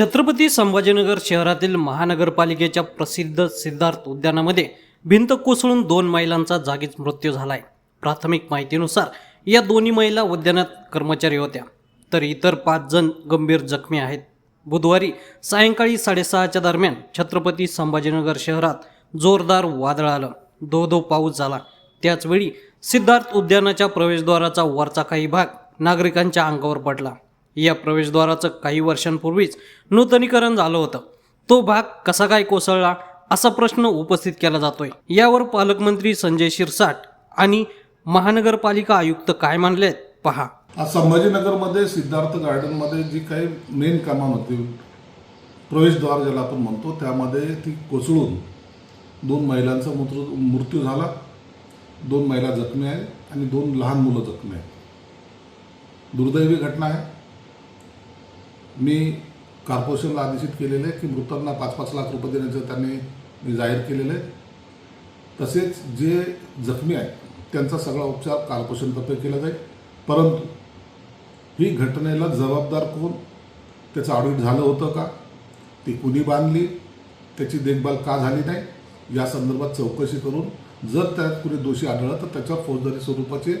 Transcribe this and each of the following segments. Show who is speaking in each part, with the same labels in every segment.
Speaker 1: छत्रपती संभाजीनगर शहरातील महानगरपालिकेच्या प्रसिद्ध सिद्धार्थ उद्यानामध्ये भिंत कोसळून दोन महिलांचा जागीच मृत्यू झालाय. प्राथमिक माहितीनुसार या दोन्ही महिला उद्यानात कर्मचारी होत्या. तर इतर पाच जण गंभीर जखमी आहेत. बुधवारी सायंकाळी साडेसहाच्या दरम्यान छत्रपती संभाजीनगर शहरात जोरदार वादळ आलं. धो धो पाऊस झाला. त्याचवेळी सिद्धार्थ उद्यानाच्या प्रवेशद्वाराचा वरचा काही भाग नागरिकांच्या अंगावर पडला. या प्रवेशद्वाराचं काही वर्षांपूर्वीच नूतनीकरण झालं होतं. तो भाग कसा काय कोसळला? असा प्रश्न उपस्थित केला जातोय. यावर पालकमंत्री संजय शिरसाट आणि महानगरपालिका आयुक्त काय मानलेत? पहा.
Speaker 2: संभाजीनगरमध्ये सिद्धार्थ गार्डनमध्ये जी काही मेन कामं होती प्रवेशद्वार ज्याला आपण म्हणतो त्यामध्ये ती कोसळून दोन महिलांचा मृत्यू मृत्यू झाला. दोन महिला जखमी आहे आणि दोन लहान मुलं जखमी आहेत. दुर्दैवी घटना आहे. मी कॉर्पोरेशनला आदेशित केलेलं आहे की मृतांना पाच पाच लाख रुपये देण्याचं त्यांनी मी जाहीर केलेलं आहे. तसेच जे जखमी आहेत त्यांचा सगळा उपचार कॉर्पोरेशनतर्फे केला जाईल. परंतु ही घटनेला जबाबदार कोण? त्याचं ऑडिट झालं होतं का? ती कुणी बांधली? त्याची देखभाल का झाली नाही? या संदर्भात चौकशी करून जर त्यात कुणी दोषी आढळलं तर त्याच्या फौजदारी स्वरूपाचे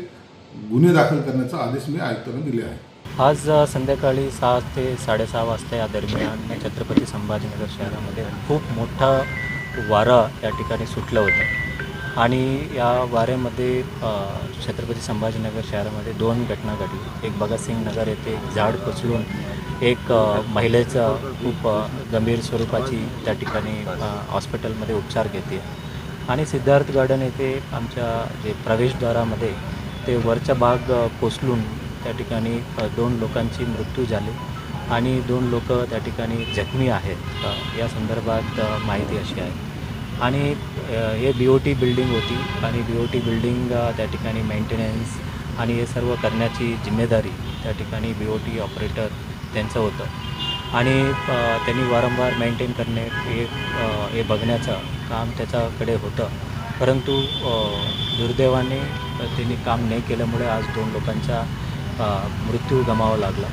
Speaker 2: गुन्हे दाखल करण्याचा आदेश मी आयुक्तांना दिले आहे
Speaker 3: आज संध्याकाळी सहा ते साडेसहा वाजता या दरम्यान छत्रपती संभाजीनगर शहरामध्ये खूप मोठा वारा या ठिकाणी सुटलं होतं. आणि या वाऱ्यामध्ये छत्रपती संभाजीनगर शहरामध्ये दोन घटना घडली. एक भगतसिंग नगर येथे झाड कोसळून एक महिलेचं खूप गंभीर स्वरूपाची त्या ठिकाणी हॉस्पिटलमध्ये उपचार घेते. आणि सिद्धार्थ गार्डन येथे आमच्या जे प्रवेशद्वारामध्ये ते वरचा भाग अ, कोसळून त्या ठिकाणी दोन लोकांची मृत्यू झाली आणि दोन लोक त्या ठिकाणी जखमी आहेत. या संदर्भात माहिती अशी आहे. आणि हे बी ओ टी बिल्डिंग होती आणि बी ओ टी बिल्डिंग त्या ठिकाणी मेंटेनन्स आणि हे सर्व करण्याची जिम्मेदारी त्या ठिकाणी बी ओ टी ऑपरेटर त्यांचं होतं. आणि त्यांनी वारंवार मेंटेन करणे हे हे बघण्याचं काम त्याच्याकडे होतं. परंतु दुर्दैवाने त्यांनी काम नाही केल्यामुळे आज दोन लोकांचा मृत्यू गमावा लागला.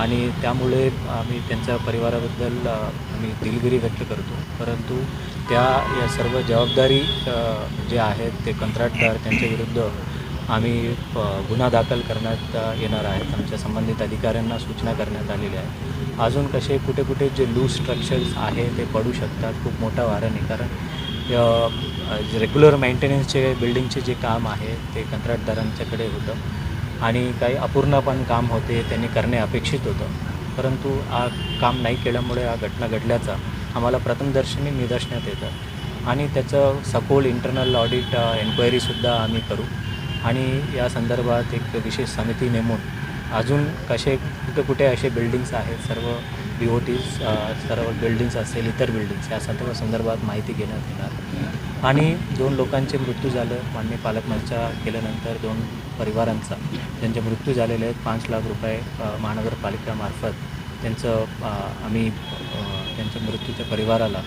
Speaker 3: आणि त्यामुळे आम्ही त्यांच्या परिवाराबद्दल आम्ही दिलगिरी व्यक्त करतो. परंतु त्या या सर्व जबाबदारी जे आहेत ते कंत्राटदार त्यांच्याविरुद्ध आम्ही गुन्हा दाखल करण्यात येणार आहेत. आमच्या संबंधित अधिकाऱ्यांना सूचना करण्यात आलेल्या आहेत अजून कसे कुठे कुठे जे लूज स्ट्रक्चर्स आहे ते पडू शकतात खूप मोठा वाऱ्याने कारण रेग्युलर मेंटेनन्सचे बिल्डिंगचे जे काम आहे ते कंत्राटदारांच्याकडे होतं. आणि काही अपूर्ण पण काम होते त्यांनी करणे अपेक्षित होतं. परंतु हा काम नाही केल्यामुळे हा घटना घडल्याचा आम्हाला प्रथमदर्शनी निदर्शनात येतं. आणि त्याचं सखोल इंटरनल ऑडिट एन्क्वायरीसुद्धा आम्ही करू. आणि या संदर्भात एक विशेष समिती नेमून अजून कसे कुठे कुठे असे बिल्डिंग्स आहेत सर्व बी ओ टीज सर्व बिल्डिंग्स असेल इतर बिल्डिंग्स या सर्व संदर्भात माहिती घेण्यात येणार. आणि दोन लोकांचे मृत्यू झालं. मान्य पालकमंचा केल्यानंतर दोन परिवारांचा. त्यांचे मृत्यू झालेले आहेत. पाच लाख रुपये महानगरपालिकामार्फत त्यांचं आम्ही त्यांच्या मृत्यूच्या परिवाराला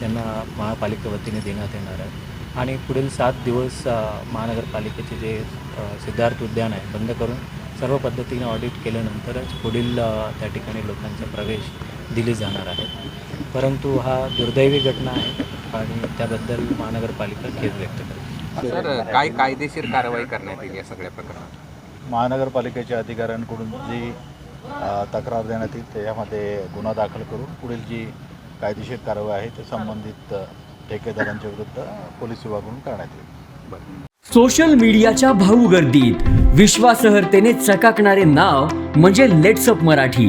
Speaker 3: त्यांना महापालिके वतीने देण्यात येणार आहे. आणि पुढील सात दिवस महानगरपालिकेचे जे सिद्धार्थ उद्यान आहे बंद करून सर्व पद्धतीने ऑडिट केल्यानंतरच पुढील त्या ठिकाणी लोकांचा प्रवेश दिली जाणार आहे. परंतु हा दुर्दैवी घटना आहे आणि त्याबद्दल महानगरपालिका खेद व्यक्त करते.
Speaker 4: सर काय कायदेशीर कारवाई करण्यात येईल या सगळ्या प्रकरणात?
Speaker 5: महानगरपालिकेच्या अधिकाऱ्यांकडून जी तक्रार देण्यात येईल त्याच्यामध्ये गुन्हा दाखल करून पुढील जी कायदेशीर कारवाई आहे ते संबंधित ठेकेदारांच्या विरुद्ध पोलीस विभागाकडून करण्यात येईल.
Speaker 6: सोशल मीडियाच्या भाऊ गर्दीत विश्वासार्हतेने चकाकणारे नाव म्हणजे लेट्सअप मराठी.